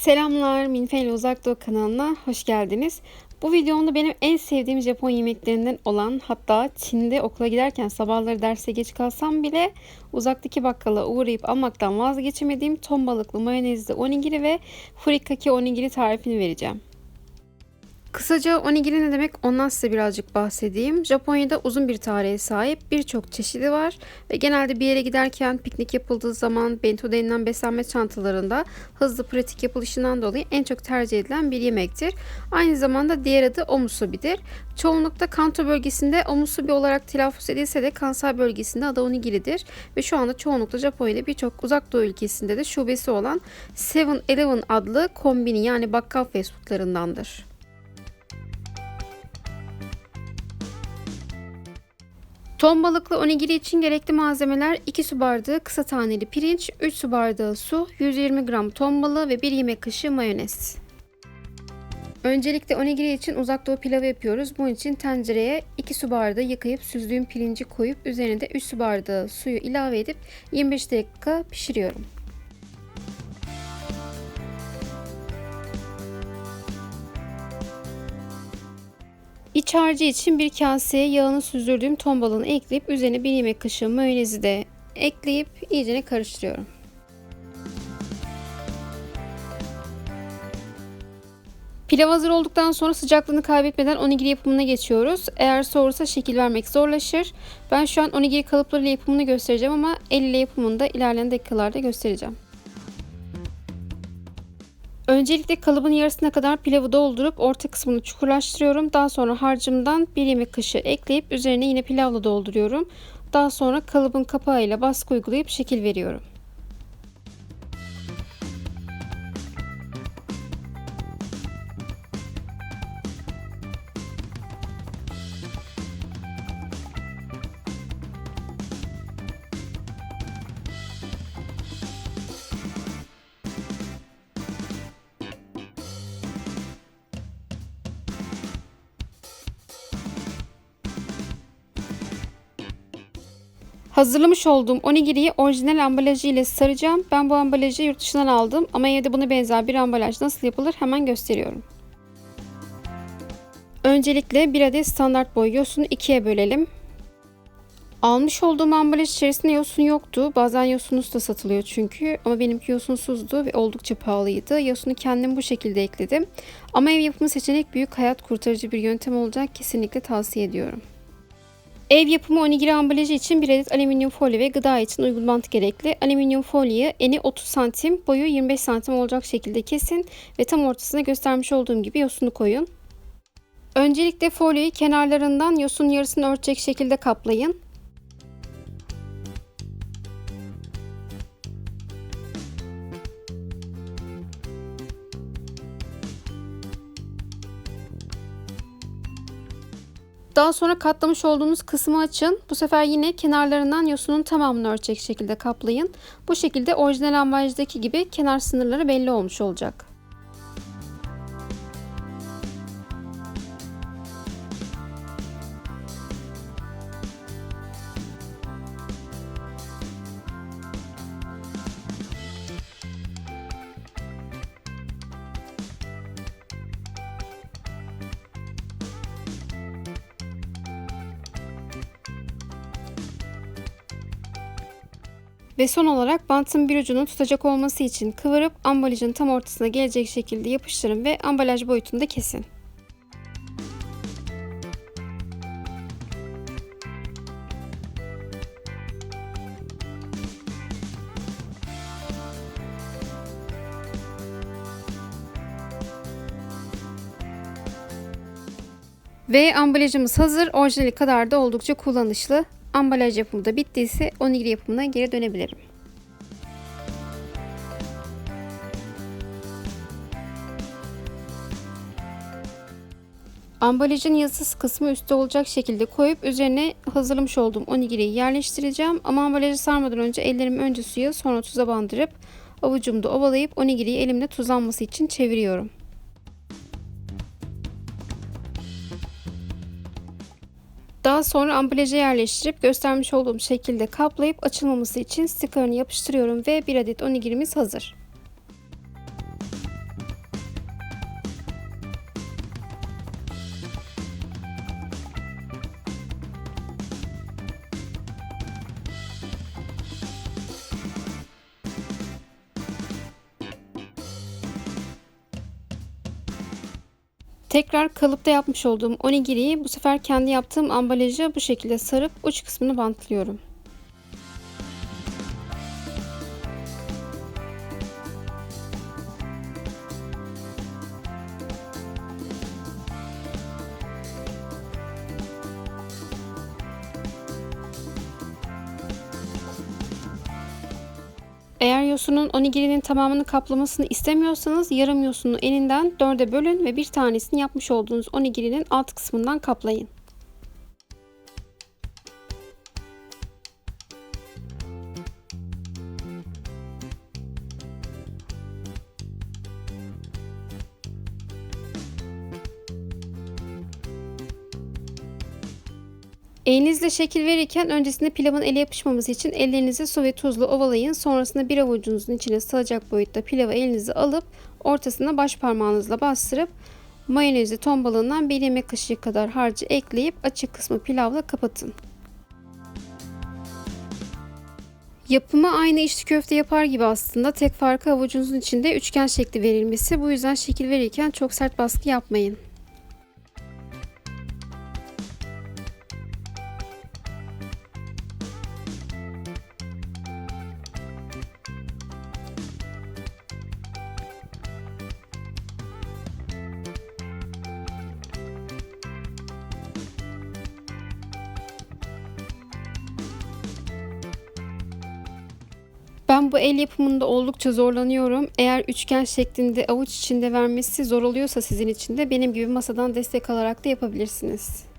Selamlar, Minfe ile Uzak Doğu kanalına hoş geldiniz. Bu videomda benim en sevdiğim Japon yemeklerinden olan hatta Çin'de okula giderken sabahları derse geç kalsam bile uzaktaki bakkala uğrayıp almaktan vazgeçemediğim ton balıklı mayonezli onigiri ve furikake onigiri tarifini vereceğim. Kısaca onigiri ne demek ondan size birazcık bahsedeyim. Japonya'da uzun bir tarihe sahip birçok çeşidi var ve genelde bir yere giderken piknik yapıldığı zaman bento denilen beslenme çantalarında hızlı pratik yapılışından dolayı en çok tercih edilen bir yemektir. Aynı zamanda diğer adı omusubi'dir. Çoğunlukla Kanto bölgesinde omusubi olarak telaffuz edilse de Kansai bölgesinde adı onigiridir ve şu anda çoğunlukla Japonya'da birçok uzak doğu ülkesinde de şubesi olan 7-Eleven adlı kombini yani bakkal fast foodlarındandır. Ton balıklı onigiri için gerekli malzemeler 2 su bardağı kısa taneli pirinç, 3 su bardağı su, 120 gram ton balığı ve 1 yemek kaşığı mayonez. Öncelikle onigiri için uzak doğu pilavı yapıyoruz. Bunun için tencereye 2 su bardağı yıkayıp süzdüğüm pirinci koyup üzerine de 3 su bardağı suyu ilave edip 25 dakika pişiriyorum. İç harcı için bir kaseye yağını süzdürdüğüm ton balığını ekleyip üzerine bir yemek kaşığı mayonezi de ekleyip iyicene karıştırıyorum. Pilav hazır olduktan sonra sıcaklığını kaybetmeden onigiri yapımına geçiyoruz. Eğer soğursa şekil vermek zorlaşır. Ben şu an onigiri kalıplarıyla yapımını göstereceğim ama el ile yapımını da ilerleyen dakikalarda göstereceğim. Öncelikle kalıbın yarısına kadar pilavı doldurup orta kısmını çukurlaştırıyorum. Daha sonra harcımdan bir yemek kaşığı ekleyip üzerine yine pilavla dolduruyorum. Daha sonra kalıbın kapağıyla baskı uygulayıp şekil veriyorum. Hazırlamış olduğum onigiriyi orijinal ambalajı ile saracağım. Ben bu ambalajı yurt dışından aldım ama evde buna benzer bir ambalaj nasıl yapılır hemen gösteriyorum. Öncelikle bir adet standart boy yosunu ikiye bölelim. Almış olduğum ambalaj içerisinde yosun yoktu. Bazen yosunsuz da satılıyor çünkü. Ama benimki yosunsuzdu ve oldukça pahalıydı. Yosunu kendim bu şekilde ekledim. Ama ev yapımı seçenek büyük hayat kurtarıcı bir yöntem olacak. Kesinlikle tavsiye ediyorum. Ev yapımı onigiri ambalajı için bir adet alüminyum folyo ve gıda için uygun bant gerekli. Alüminyum folyoyu eni 30 santim, boyu 25 santim olacak şekilde kesin ve tam ortasına göstermiş olduğum gibi yosunu koyun. Öncelikle folyoyu kenarlarından yosun yarısını örtecek şekilde kaplayın. Daha sonra katlamış olduğunuz kısmı açın. Bu sefer yine kenarlarından yosunun tamamını örtecek şekilde kaplayın. Bu şekilde orijinal ambalajdaki gibi kenar sınırları belli olmuş olacak. Ve son olarak bantın bir ucunu tutacak olması için kıvırıp ambalajın tam ortasına gelecek şekilde yapıştırın ve ambalaj boyutunda kesin. Ve ambalajımız hazır. Orijinali kadar da oldukça kullanışlı. Ambalaj yapımı da bittiyse onigiri yapımına geri dönebilirim. Ambalajın yazısız kısmı üstte olacak şekilde koyup üzerine hazırlamış olduğum onigiriyi yerleştireceğim. Ama ambalajı sarmadan önce ellerimi önce suya sonra tuza bandırıp avucumda ovalayıp onigiriyi elimde tuzlanması için çeviriyorum. Daha sonra ambalaja yerleştirip göstermiş olduğum şekilde kaplayıp açılmaması için stikerini yapıştırıyorum ve bir adet onigirimiz hazır. Tekrar kalıpta yapmış olduğum onigiriyi bu sefer kendi yaptığım ambalaja bu şekilde sarıp uç kısmını bantlıyorum. Eğer yosunun onigirinin tamamını kaplamasını istemiyorsanız yarım yosunu eninden dörde bölün ve bir tanesini yapmış olduğunuz onigirinin alt kısmından kaplayın. Elinizle şekil verirken öncesinde pilavın ele yapışmaması için ellerinizi su ve tuzla ovalayın. Sonrasında bir avucunuzun içine sığacak boyutta pilavı elinize alıp ortasına baş parmağınızla bastırıp mayonezi ton balığından bir yemek kaşığı kadar harcı ekleyip açık kısmı pilavla kapatın. Yapımı aynı içli köfte yapar gibi aslında. Tek farkı avucunuzun içinde üçgen şekli verilmesi. Bu yüzden şekil verirken çok sert baskı yapmayın. Ben bu el yapımında oldukça zorlanıyorum. Eğer üçgen şeklinde avuç içinde vermesi zor oluyorsa sizin için de benim gibi masadan destek alarak da yapabilirsiniz.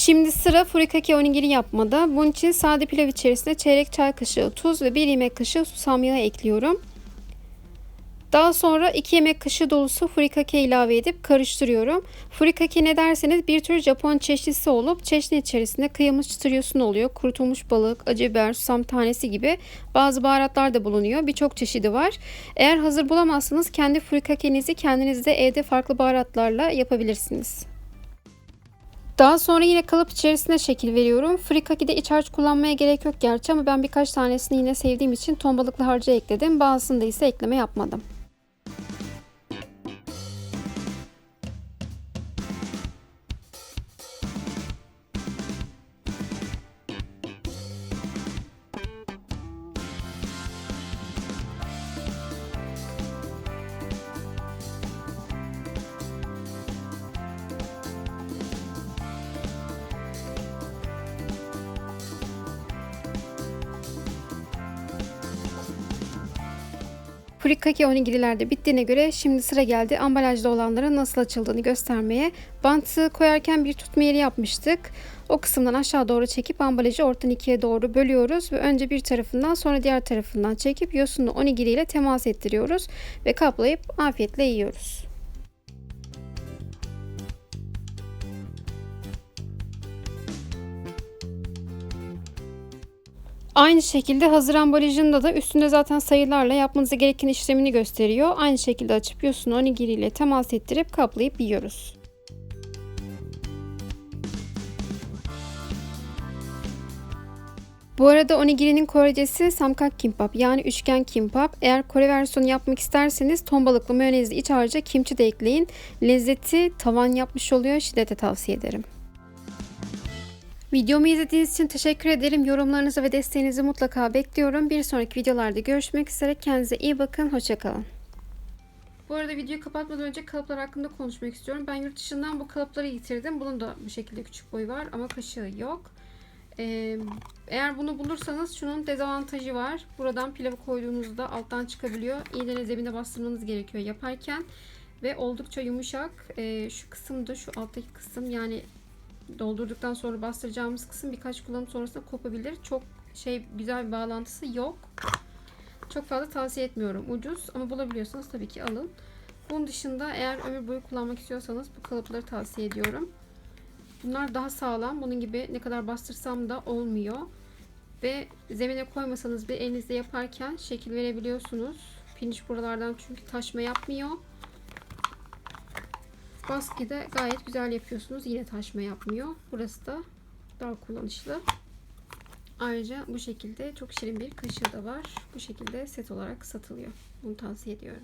Şimdi sıra furikake onigiri yapmada. Bunun için sade pilav içerisine çeyrek çay kaşığı tuz ve 1 yemek kaşığı susam yağı ekliyorum. Daha sonra 2 yemek kaşığı dolusu furikake ilave edip karıştırıyorum. Furikake ne derseniz bir tür Japon çeşnisi olup çeşni içerisinde kıyılmış çıtır yosun oluyor. Kurutulmuş balık, acı biber, susam tanesi gibi bazı baharatlar da bulunuyor. Birçok çeşidi var. Eğer hazır bulamazsanız kendi furikakenizi kendiniz de evde farklı baharatlarla yapabilirsiniz. Daha sonra yine kalıp içerisine şekil veriyorum. Frikaki'de iç harç kullanmaya gerek yok gerçi ama ben birkaç tanesini yine sevdiğim için ton balıklı harcı ekledim. Bazısında ise ekleme yapmadım. Furikake onigirilerde bittiğine göre şimdi sıra geldi ambalajda olanların nasıl açıldığını göstermeye. Bantı koyarken bir tutma yeri yapmıştık. O kısımdan aşağı doğru çekip ambalajı ortadan ikiye doğru bölüyoruz ve önce bir tarafından sonra diğer tarafından çekip yosunlu onigiri ile temas ettiriyoruz ve kaplayıp afiyetle yiyoruz. Aynı şekilde hazır ambalajında da üstünde zaten sayılarla yapmanıza gereken işlemini gösteriyor. Aynı şekilde açıp yosun onigiri ile temas ettirip kaplayıp yiyoruz. Bu arada onigirinin Korecesi samkak kimbap yani üçgen kimbap. Eğer Kore versiyonu yapmak isterseniz ton balıklı mayonezli iç harca kimchi de ekleyin. Lezzeti tavan yapmış oluyor. Şiddetle tavsiye ederim. Videomu izlediğiniz için teşekkür ederim. Yorumlarınızı ve desteğinizi mutlaka bekliyorum. Bir sonraki videolarda görüşmek üzere. Kendinize iyi bakın. Hoşçakalın. Bu arada videoyu kapatmadan önce kalıplar hakkında konuşmak istiyorum. Ben yurt dışından bu kalıpları getirdim. Bunun da bu şekilde küçük boyu var ama kaşığı yok. Ee, eğer bunu bulursanız şunun dezavantajı var. Buradan pilavı koyduğunuzda alttan çıkabiliyor. İğnenin zemine bastırmanız gerekiyor yaparken. Ve oldukça yumuşak. Ee, şu kısımda şu alttaki kısım yani doldurduktan sonra bastıracağımız kısım birkaç kullanım sonrasında kopabilir. Çok şey güzel bir bağlantısı yok. Çok fazla tavsiye etmiyorum. Ucuz ama bulabiliyorsanız tabii ki alın. Bunun dışında eğer ömür boyu kullanmak istiyorsanız bu kalıpları tavsiye ediyorum. Bunlar daha sağlam. Bunun gibi ne kadar bastırsam da olmuyor. Ve zemine koymasanız bir elinizde yaparken şekil verebiliyorsunuz. Finish buralardan çünkü taşma yapmıyor. Baskıda gayet güzel yapıyorsunuz. Yine taşma yapmıyor. Burası da daha kullanışlı. Ayrıca bu şekilde çok şirin bir kaşığı da var. Bu şekilde set olarak satılıyor. Bunu tavsiye ediyorum.